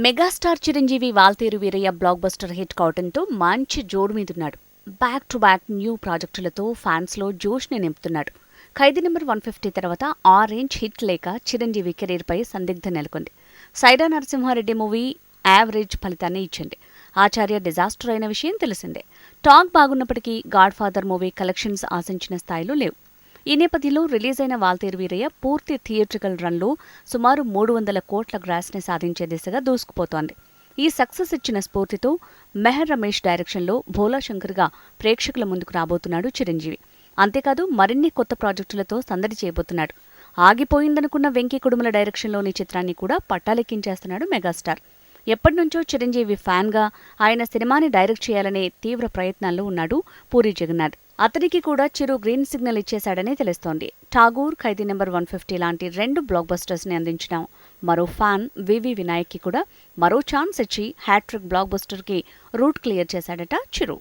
Megastar Chiranjeevi Waltair Veerayya blockbuster hit కావడంతో మంచి జోడు మీదున్నాడు. బ్యాక్ టు బ్యాక్ న్యూ ప్రాజెక్టులతో ఫ్యాన్స్లో జోష్ని నింపుతున్నాడు. ఖైదీ నెంబర్ వన్ ఫిఫ్టీ తర్వాత ఆ రేంజ్ హిట్ లేక చిరంజీవి కెరీర్పై సందిగ్ధం నెలకొంది. సైడా నరసింహారెడ్డి మూవీ యావరేజ్ ఫలితాన్ని ఇచ్చింది. ఆచార్య డిజాస్టర్ అయిన విషయం తెలిసిందే. టాక్ బాగున్నప్పటికీ గాడ్ ఫాదర్ మూవీ కలెక్షన్స్ ఆశించిన స్థాయిలో లేవు. ఈ నేపథ్యంలో రిలీజ్ అయిన వాల్తేరు వీరయ్య పూర్తి థియేట్రికల్ రన్లో సుమారు మూడు వందల కోట్ల గ్రాస్ని సాధించే దిశగా దూసుకుపోతోంది. ఈ సక్సెస్ ఇచ్చిన స్ఫూర్తితో మెహర్ రమేష్ డైరెక్షన్లో భోలా శంకర్గా ప్రేక్షకుల ముందుకు రాబోతున్నాడు చిరంజీవి. అంతేకాదు మరిన్ని కొత్త ప్రాజెక్టులతో సందడి చేయబోతున్నాడు. ఆగిపోయిందనుకున్న వెంకీ కుడుమల డైరెక్షన్లోని చిత్రాన్ని కూడా పట్టాలెక్కించేస్తున్నాడు మెగాస్టార్. ఎప్పటినుంచో చిరంజీవి ఫ్యాన్గా ఆయన సినిమాని డైరెక్ట్ చేయాలనే తీవ్ర ప్రయత్నాల్లో ఉన్నాడు పూరి జగన్నాథ్. అతనికి కూడా చిరు గ్రీన్ సిగ్నల్ ఇచ్చేశాడని తెలుస్తోంది. Tagore Khaidi number one fifty లాంటి రెండు బ్లాక్ బస్టర్స్ని అందించిన మరో ఫ్యాన్ వివి వినాయక్కి కూడా మరో ఛాన్స్ ఇచ్చి హ్యాట్రిక్ బ్లాక్ బస్టర్కి రూట్ క్లియర్ చేశాడట చిరు.